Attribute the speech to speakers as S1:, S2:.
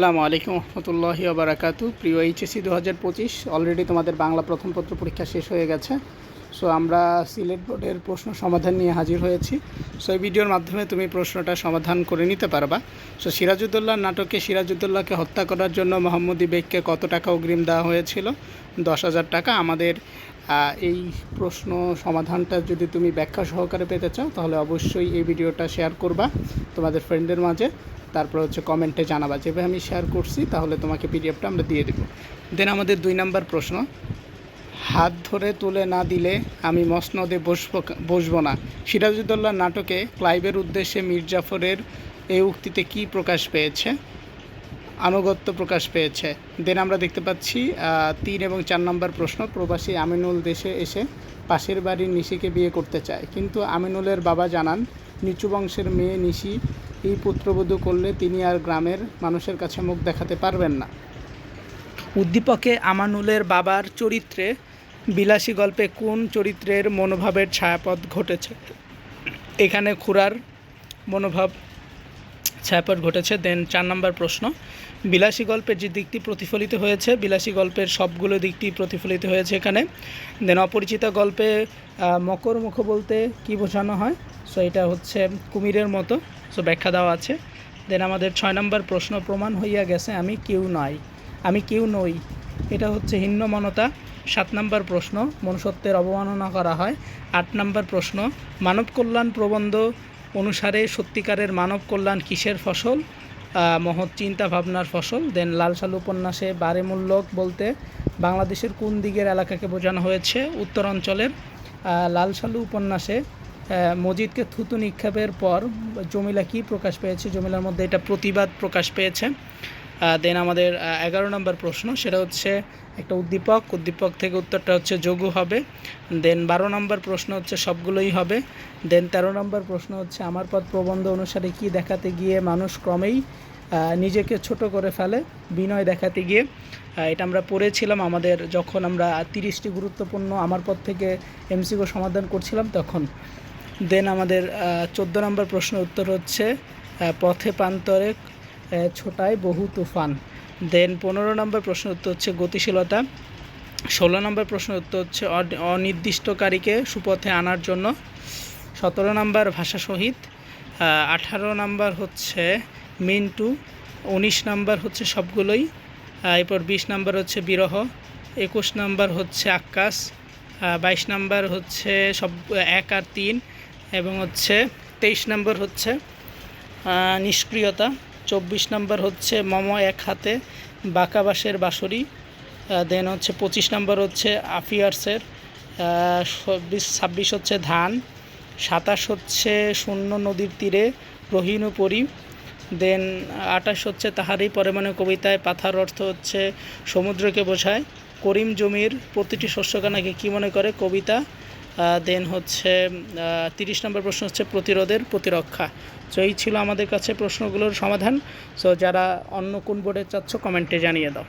S1: আসসালামু আলাইকুম রহমতুল্লাহি আবরাকাতু প্রিয় এইচএসি দু হাজার পঁচিশ অলরেডি তোমাদের বাংলা প্রথম পত্র পরীক্ষা শেষ হয়ে গেছে। সো আমরা সিলেট বোর্ডের প্রশ্ন সমাধান নিয়ে হাজির হয়েছি। সো এই ভিডিওর মাধ্যমে তুমি প্রশ্নটা সমাধান করে নিতে পারবা। সো সিরাজউদ্দৌল্লাহ নাটকে সিরাজউদ্দৌল্লাহকে হত্যা করার জন্য মোহাম্মদী বেগকে কত টাকা অগ্রিম দেওয়া হয়েছিল? দশ হাজার টাকা। আমাদের এই প্রশ্ন সমাধানটা যদি তুমি ব্যাখ্যা সহকারে পেতে চাও, তাহলে অবশ্যই এই ভিডিওটা শেয়ার করবা তোমাদের ফ্রেন্ডের মাঝে। তারপর হচ্ছে কমেন্টে জানাবা। যেভাবে আমি শেয়ার করছি, তাহলে তোমাকে পিডিএফটা আমরা দিয়ে দেবো। দেন আমাদের দুই নাম্বার প্রশ্ন হাত ধরে তুলে না দিলে আমি মসনদে বসবো বসবো না। সিরাজউদ্দৌল্লাহ নাটকে ক্লাইবের উদ্দেশ্যে মীর জাফরের এই উক্তিতে কি প্রকাশ পেয়েছে? আনুগত্য প্রকাশ পেয়েছে। দেন আমরা দেখতে পাচ্ছি তিন এবং চার নম্বর প্রশ্ন, প্রবাসী আমিনুল দেশে এসে পাশের বাড়ির নিশিকে বিয়ে করতে চায়। কিন্তু আমিনুলের বাবা জানান, নিচু বংশের মেয়ে নিশি এই পুত্রবধূ করলে তিনি আর গ্রামের মানুষের কাছে মুখ দেখাতে পারবেন না। উদ্দীপকে আমানুলের বাবার চরিত্রে বিলাসী গল্পে কোন চরিত্রের মনোভাবের ছায়াপথ ঘটেছে? এখানে খুরার মনোভাব ছায়াপথ ঘটেছে দেন চার নম্বর প্রশ্ন। বিলাসী গল্পের যে দিকটি প্রতিফলিত হয়েছে, বিলাসী গল্পের সবগুলো দিকটি প্রতিফলিত হয়েছে এখানে। দেন অপরিচিতা গল্পে মকর মুখ বলতে কি বোঝানো হয়? সো এটা হচ্ছে কুমিরের মতো। সো ব্যাখ্যা দেওয়া আছে। দেন আমাদের ছয় নম্বর প্রশ্ন প্রমাণ হইয়া গেছে, আমি কেউ নয় আমি কেউ নই। এটা হচ্ছে হিন্নমনতা। সাত নম্বর প্রশ্ন মনুষ্যত্বের অবমাননা করা হয়। আট নম্বর প্রশ্ন মানব কল্যাণ প্রবন্ধ অনুসারে সত্যিকারের মানব কল্যাণ কিসের ফসল? মহৎ চিন্তা ভাবনার ফসল। দেন লাল সালু উপন্যাসে বারেমূল্যক বলতে বাংলাদেশের কোন দিকের এলাকাকে বোঝানো হয়েছে? উত্তর অঞ্চলের আহ, লাল সালু উপন্যাসে মজিদকে থুতু নিক্ষেপের পর জমিলা কি প্রকাশ পেয়েছে? জমিলার মধ্যে এটা প্রতিবাদ প্রকাশ পেয়েছে। দেন আমাদের এগারো নম্বর প্রশ্ন, সেটা হচ্ছে একটা উদ্দীপক। উদ্দীপক থেকে উত্তরটা হচ্ছে যোগু হবে। দেন বারো নম্বর প্রশ্ন হচ্ছে সবগুলোই হবে। দেন তেরো নম্বর প্রশ্ন হচ্ছে আমার পথ প্রবন্ধ অনুসারে কি দেখাতে গিয়ে মানুষ ক্রমেই নিজেকে ছোট করে ফেলে? বিনয় দেখাতে গিয়ে। এটা আমরা পড়েছিলাম আমাদের যখন আমরা তিরিশটি গুরুত্বপূর্ণ আমার পথ থেকে এমসিকিউ সমাধান করছিলাম তখন। দেন আমাদের চোদ্দ নম্বর প্রশ্ন উত্তর হচ্ছে পথে প্রান্তরে ছোটায় বহু তুফান। দেন পনেরো নম্বর প্রশ্ন উত্তর হচ্ছে গতিশীলতা। ষোলো নম্বর প্রশ্ন উত্তর হচ্ছে অনির্দিষ্টকারীকে সুপথে আনার জন্য। সতেরো নম্বর ভাষা সহিত। আঠারো নম্বর হচ্ছে মিন্টু। উনিশ নম্বর হচ্ছে সবগুলোই। এরপর বিশ নম্বর হচ্ছে বিরহ। একুশ নম্বর হচ্ছে আকাশ। বাইশ নম্বর হচ্ছে সব, এক আর তিন। এবং হচ্ছে তেইশ নম্বর হচ্ছে নিষ্ক্রিয়তা। চব্বিশ নম্বর হচ্ছে মম এক হাতে বাঁকাবাসের বাঁশরি দেন হচ্ছে পঁচিশ নম্বর হচ্ছে আফিয়ার্সের চব্বিশ ছাব্বিশ হচ্ছে ধান, সাতাশ হচ্ছে শূন্য নদীর তীরে রহিনুপরি দেন আটাশ হচ্ছে তাহারই পরে মানে কবিতায় পাথার অর্থ হচ্ছে সমুদ্রকে বোঝায়, করিম জমির প্রতিটি শস্যকানাকে কী মনে করে? কবিতা দেন হচ্ছে তিরিশ নম্বর প্রশ্ন হচ্ছে প্রতিরোধের প্রতিরক্ষা। সো এই ছিল আমাদের কাছে প্রশ্নগুলোর সমাধান। সো যারা অন্য কোন বোর্ডে চাচ্ছ কমেন্টে জানিয়ে দাও।